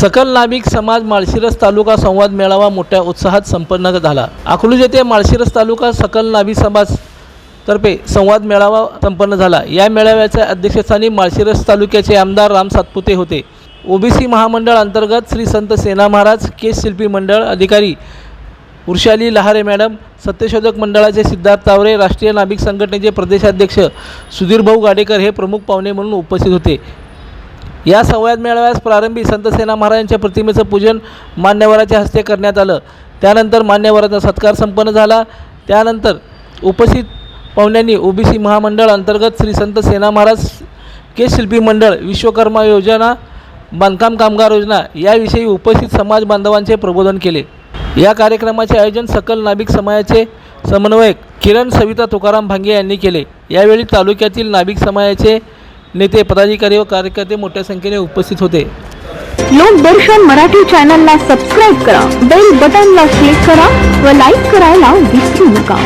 सकल नाभिक समाज माळशिरस तालुका संवाद मेळावा मोठ्या उत्साहात संपन्न झाला. अकलूज येथे माळशिरस तालुका सकल नाभिक समाज तर्फे संवाद मेळावा संपन्न झाला. या मेळाव्याच्या अध्यक्षस्थानी माळशिरस तालुक्याचे आमदार राम सातपुते होते. ओबीसी महामंडळ अंतर्गत श्री संत सेना महाराज केस शिल्पी मंडळ अधिकारी वृषाली लहारे मॅडम सत्यशोधक मंडळाचे सिद्धार्थ तावरे राष्ट्रीय नाभिक संघटनेचे प्रदेशाध्यक्ष सुधीरभाऊ गाडेकर हे प्रमुख पाहुणे म्हणून उपस्थित होते. या संवाद मेळाव्यास प्रारंभी संत सेना महाराजांच्या प्रतिमेचं पूजन मान्यवराच्या हस्ते करण्यात आलं. त्यानंतर मान्यवराचा सत्कार संपन्न झाला. त्यानंतर उपस्थित पाहुण्यांनी ओबीसी महामंडळ अंतर्गत श्री संत सेना महाराज केस शिल्पी मंडळ विश्वकर्मा योजना बांधकाम कामगार योजना याविषयी उपस्थित समाज बांधवांचे प्रबोधन केले. या कार्यक्रमाचे आयोजन सकल नाभिक समाजाचे समन्वयक किरण सविता तुकाराम भांगे यांनी केले. यावेळी तालुक्यातील नाभिक समाजाचे नेते पदाधिकारी व कार्यकर्ते मोठ्या संख्येने उपस्थित होते. लोकदर्शन मराठी चॅनलला सबस्क्राईब करा बेल बटनला क्लिक करा व लाईक करायला विसरू नका.